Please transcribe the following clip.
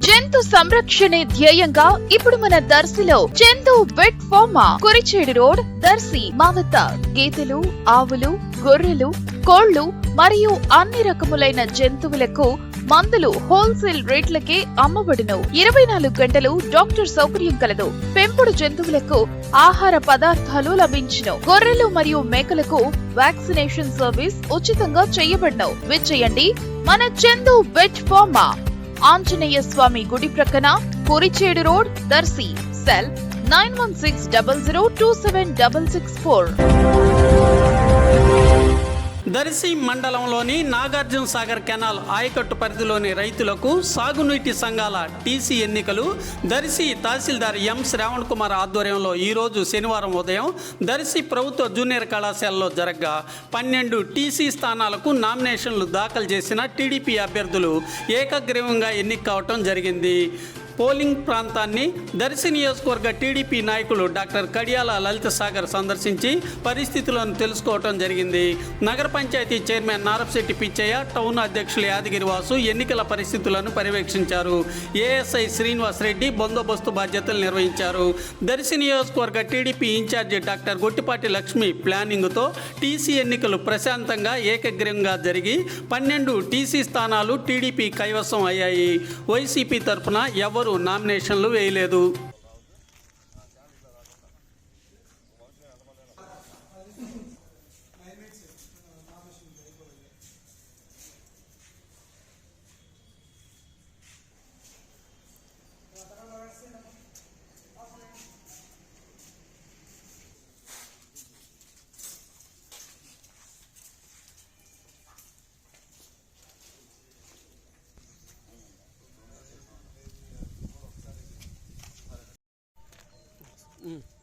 జంతు సంరక్షణే ధ్యేయంగా ఇప్పుడు మన దర్శిలో జంతు vet pharma Kurichedu road Darsi మావత గేదెలు ఆవులు గొర్రెలు కోళ్ళు మరియు అన్ని రకములైన జంతువులకు మందులు హోల్సేల్ రేట్లకే అమ్మబడును. ఇరవై నాలుగు గంటలు డాక్టర్ సౌకర్యం కలదు. పెంపుడు జంతువులకు ఆహార పదార్థాలు లభించును. గొర్రెలు మరియు మేకలకు వ్యాక్సినేషన్ సర్వీస్ ఉచితంగా చేయబడను. విచ్చేయండి. మన చందు వెట్ ఫార్మా. ఆంజనేయ స్వామి గుడి ప్రక్కన Korichedu road Darsi cell nine one six double zero two seven double six four. Darsi మండలంలోని నాగార్జున సాగర్ కెనాల్ ఆయకట్టు పరిధిలోని రైతులకు సాగునీటి సంఘాల టీసీ ఎన్నికలు. దర్శి తహసీల్దార్ ఎం శ్రావణ్ కుమార్ ఆధ్వర్యంలో ఈరోజు శనివారం ఉదయం దర్శి ప్రభుత్వ జూనియర్ కళాశాలలో జరగ్గా పన్నెండు టీసీ స్థానాలకు నామినేషన్లు దాఖలు చేసిన టీడీపీ అభ్యర్థులు ఏకగ్రీవంగా ఎన్నిక కావటం జరిగింది. పోలింగ్ ప్రాంతాన్ని దర్శి నియోజకవర్గ టీడీపీ నాయకులు డాక్టర్ కడియాల లలిత సాగర్ సందర్శించి పరిస్థితులను తెలుసుకోవటం జరిగింది. నగర పంచాయతీ చైర్మన్ నారపశెట్టి పిచ్చయ్య టౌన్ అధ్యక్షులు యాదగిరి వాసు ఎన్నికల పరిస్థితులను పర్యవేక్షించారు. ఏఎస్ఐ శ్రీనివాస్ రెడ్డి బందోబస్తు బాధ్యతలు నిర్వహించారు. దర్శి నియోజకవర్గ TDP in-charge doctor Gottipati Lakshmi ప్లానింగ్తో TC ఎన్నికలు ప్రశాంతంగా ఏకగ్రీవంగా జరిగి పన్నెండు టీసీ స్థానాలు టీడీపీ కైవసం అయ్యాయి. వైసీపీ తరఫున ఎవరూ నామినేషన్లు వేయలేదు. Mm.